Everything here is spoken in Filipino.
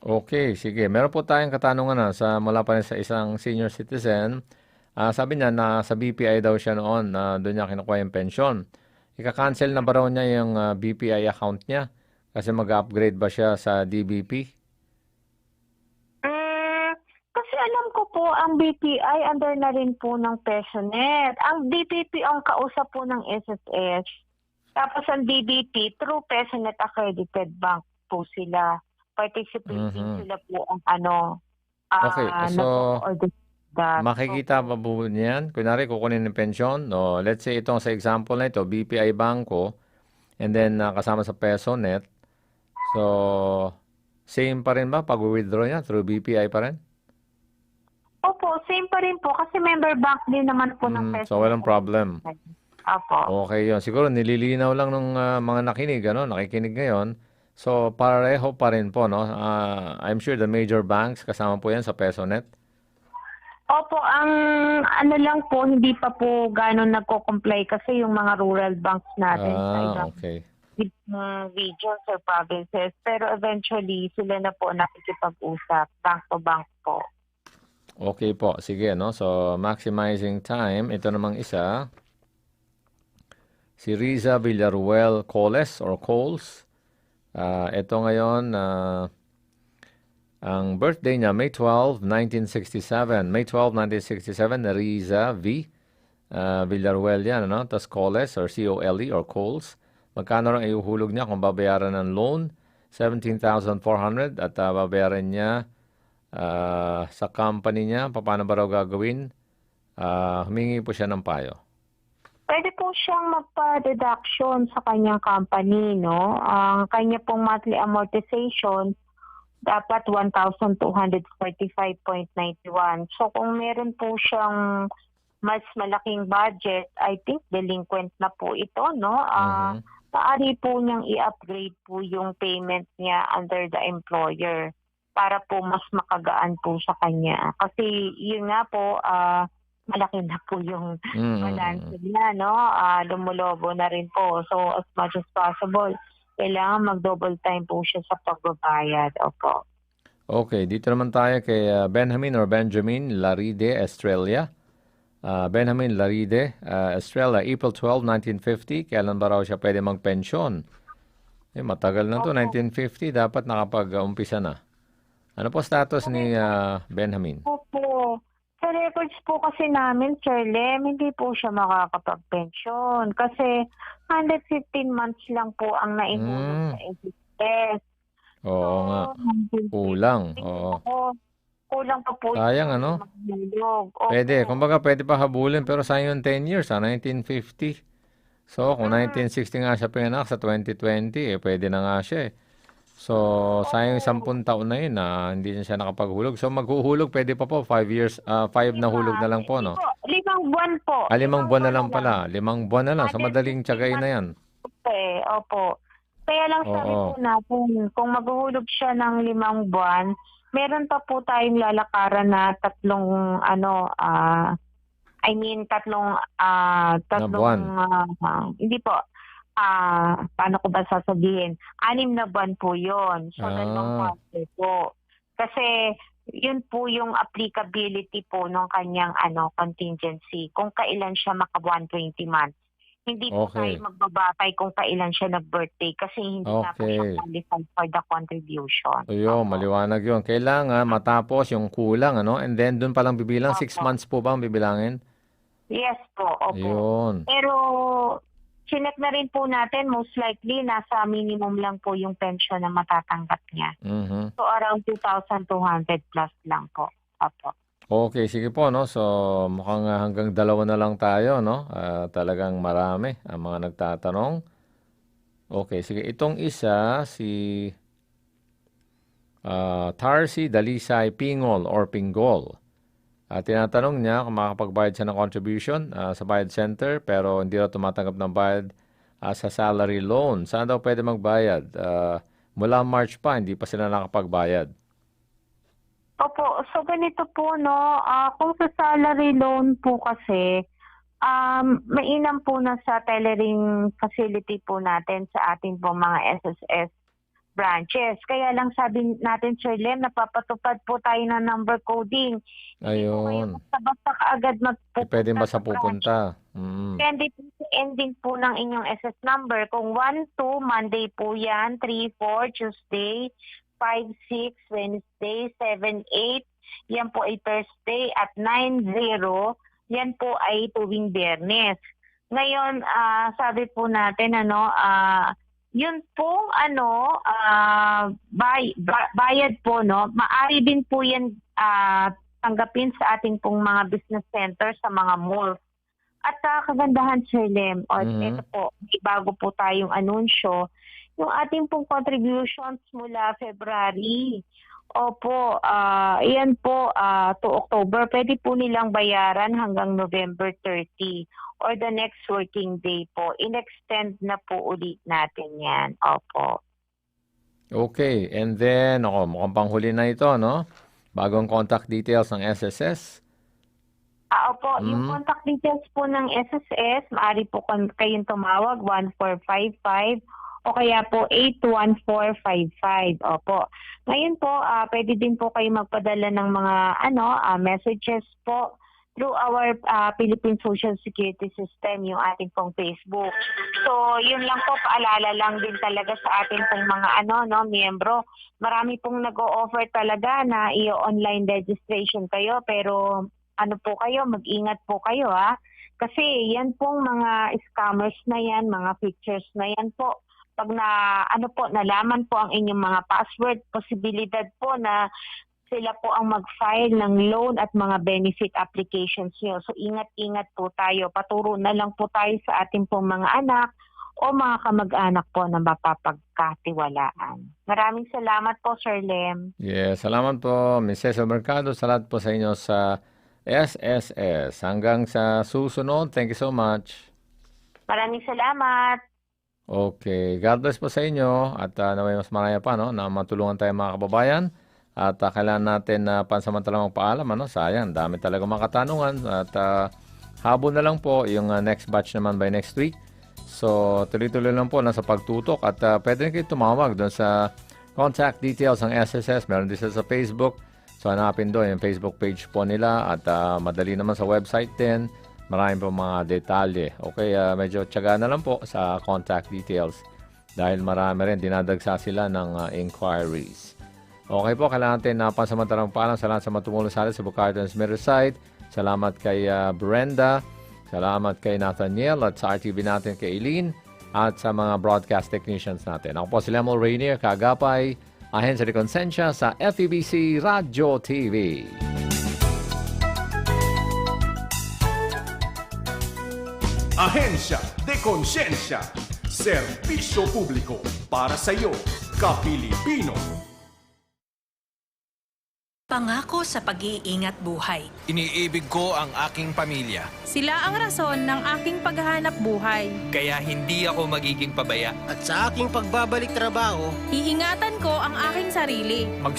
Okay, sige. Meron po tayong katanungan na sa mula pa rin sa isang senior citizen. Ah, sabi niya na sa BPI daw siya noon na doon niya kinukuha yung pension. Ika-cancel na ba raw niya yung ah, BPI account niya? Kasi mag-upgrade ba siya sa DBP? Mm, kasi alam ko po, ang BPI under na rin po ng PesoNet. Ang DPP ang kausap po ng SSS. Tapos ang DBP, through PesoNet accredited bank po sila. Participating Mhm. sila po ang ano. ah, Okay, so, that. Makikita Opo. pa po niyan. Kunwari, kukunin ng pension. No, let's say itong sa example na ito, BPI Bangko, and then ah, kasama sa PesoNet. So, same pa rin ba pag-withdraw niya through BPI pa rin? Opo, same pa rin po kasi member bank din naman po ng Mm, PesoNet. so, walang problem. Opo. Okay yun. Siguro nililinaw lang ng ah, mga nakinig, ano, nakikinig ngayon. So, pareho pa rin po, no? Ah, I'm sure the major banks, kasama po yan sa PesoNet. Opo, ang ano lang po, hindi pa po gano'n nagko-comply kasi yung mga rural banks natin sa Ah, ibang okay. uh, regions or provinces. Pero eventually, sila na po nakikipag-usap, bank to bank po. Okay po. Sige, no? So, maximizing time. Ito namang isa. Si Riza Villaruel Coles or Coles. Ah, ito ngayon, ah, ang birthday niya, May 12, 1967. May 12, 1967, Riza V. ah, Villaruel yan, ano? Tapos Coles or C-O-L-E or Coles. Magkano rin iuhulog niya kung babayaran ng loan? 17,400 at ah, babayaran niya ah, sa company niya. Paano ba raw gagawin? Ah, humingi po siya ng payo. Pwede po siyang magpa-deduction sa kanyang company, no? Ang kanya pong monthly amortization dapat 1,245.91. So kung meron po siyang mas malaking budget, I think delinquent na po ito, no? Ah, Mhm. Paari po niyang i-upgrade po yung payment niya under the employer para po mas makagaan po sa kanya. Kasi yun nga po, ah, malaki na po yung Mm, mm, balance mm. niya, no? Ah, lumulobo na rin po. So, as much as possible, kailangan mag-double time po siya sa pagbabayad. Opo. Okay, dito naman tayo kay ah, Benjamin or Benjamin Laride Estrella. Ah, Benjamin Laride ah, Estrella, April 12, 1950. Kailan ba raw siya pwede magpensyon? Eh, matagal na to, Opo. 1950. Dapat nakapag-umpisa na. Ano po status ni ah, Benjamin? Opo. Sa records po kasi namin, Sir Lem, hindi po siya makakapag-pension. Kasi 115 months lang po ang Mm. naihulog sa SSS. Oo nga. Kulang. Oo. Kulang pa po Sayang, ano? Opo. Pwede. Kumbaga, pwede pa habulin. Pero sayang yung 10 years, ah, 1950. So, kung Mm. 1960 nga siya pinanganak sa 2020, eh, pwede na nga siya eh. So, sayang 10 taon na yun na hindi na siya nakapaghulog. So, maghuhulog, pwede pa po. 5 years, 5 na hulog na lang po, no? Limang buwan po. Ah, limang buwan na lang pala. Limang buwan na lang. So, madaling tiyagain na yan. Eh, opo. Kaya lang sabi Oo. po natin, kung maghuhulog siya ng limang buwan, meron pa po tayong lalakaran na tatlong, ano, ah, I mean, tatlong, ah, tatlong, buwan. ah, hindi po, ah, paano ko ba sasabihin? Anim na buwan po yon So, Ah. dalawang quarter po. Kasi, yun po yung applicability po ng kanyang ano contingency kung kailan siya maka 120 months. Hindi po Okay. tayo magbabatay kung kailan siya nag-birthday kasi hindi na po siya Okay. qualified for the contribution. So, yun, Opo. maliwanag yun. Kailangan matapos yung kulang, ano? And then, dun palang bibilang. 6 Opo. months po ba ang bibilangin? Yes po, opo. Yun. Pero chinek na rin po natin, most likely nasa minimum lang po yung pension na matatanggap niya. Mhm. So around 2,200 plus lang po. Opo. Okay, sige po, no? So, mukhang ah, hanggang dalawa na lang tayo, no? Ah, talagang marami ang mga nagtatanong. Okay, sige. Itong isa, si ah, Tarsi Dalisay Pingol or Pingol. Ah, tinatanong niya kung makakapagbayad siya ng contribution ah, sa Bayad Center pero hindi raw tumatanggap ng bayad ah, sa salary loan. Saan daw pwede magbayad? Ah, mula March pa, hindi pa sila nakapagbayad. Opo, so ganito po no, ah, kung sa salary loan po kasi, um, mainam po na sa tailoring facility po natin sa ating po mga SSS branches. Kaya lang sabi natin, Sir Lem, napapatupad po tayo ng number coding. Ayun. Basta-basta kaagad magpupunta Pwede ba sa pupunta? Mm. Depende po sa ending po ng inyong SS number. Kung 1-2, Monday po yan. 3-4, Tuesday. 5-6, Wednesday. 7-8, yan po ay Thursday. At 9-0, yan po ay tuwing biyernes. Ngayon, ah, sabi po natin, ano, ah, yun pong ano, ah, bay, ba- bayad po, no, maari din po yan ah, tanggapin sa ating pong mga business center sa mga mall. At uh, kagandahan, Sir Lem, o Mhm. ito po, bago po tayong anunsyo, yung ating pong contributions mula February. Opo, ah iyan po ah, to October, pwede po nilang bayaran hanggang November 30 or the next working day po. In-extend na po ulit natin yan. Opo. Okay, and then, ako, mukhang panghuli na ito, no? Bagong contact details ng SSS. Ah, opo, yung Mm. contact details po ng SSS, maaari po kon- kayong tumawag 1455 o kaya po 81455. Opo. Ngayon po, ah, pwede din po kayo magpadala ng mga ano ah, messages po through our ah, Philippine Social Security System, yung ating pong Facebook. So, yun lang po, paalala lang din talaga sa ating pong mga ano, no, miyembro. Marami pong nag-o-offer talaga na i-online registration kayo, pero ano po kayo, mag-ingat po kayo ha. Kasi yan pong mga scammers na yan, mga pictures na yan po. Pag na, ano po, nalaman po ang inyong mga password, posibilidad po na sila po ang mag-file ng loan at mga benefit applications nyo. So ingat-ingat po tayo. Paturo na lang po tayo sa ating pong mga anak o mga kamag-anak po na mapapagkatiwalaan. Maraming salamat po, Sir Lem. Yes, salamat po, Mrs. Mercado. Salamat po sa inyo sa SSS. Hanggang sa susunod, thank you so much. Maraming salamat. Okay, God bless po sa inyo at uh, naway mas maraya pa no, na matulungan tayo mga kababayan. At uh, kailangan natin na pansamantalang magpaalam. Ano? Sayang, dami talaga mga katanungan. At uh, habol na lang po yung uh, next batch naman by next week. So, tuloy-tuloy lang po nasa pagtutok. At uh, pwede rin kayo tumawag doon sa contact details ng SSS. Meron din sa Facebook. So, hanapin doon yung Facebook page po nila. At uh, madali naman sa website din. Marami po mga detalye. Okay, ah, medyo tiyaga na lang po sa contact details dahil marami rin dinadagsa sila ng ah, inquiries. Okay po, kailangan natin na pansamantalang paalam sa lahat sa matumulong sa atin sa Bucardon's Mirror. Salamat kay ah, Brenda. Salamat kay Nathaniel at sa RTV natin kay Eileen at sa mga broadcast technicians natin. Ako po si Lemel Rainier, Kagapay, Ahensya de Consensya sa FEBC Radio TV. Ahensya de Konsensya. Serbisyo publiko para sa iyo, kapilipino. Pangako sa pag-iingat buhay. Iniibig ko ang aking pamilya, Sila ang rason ng aking paghahanap buhay. kaya hindi ako magiging pabaya. At sa aking pagbabalik trabaho, Iingatan ko ang aking sarili. Mag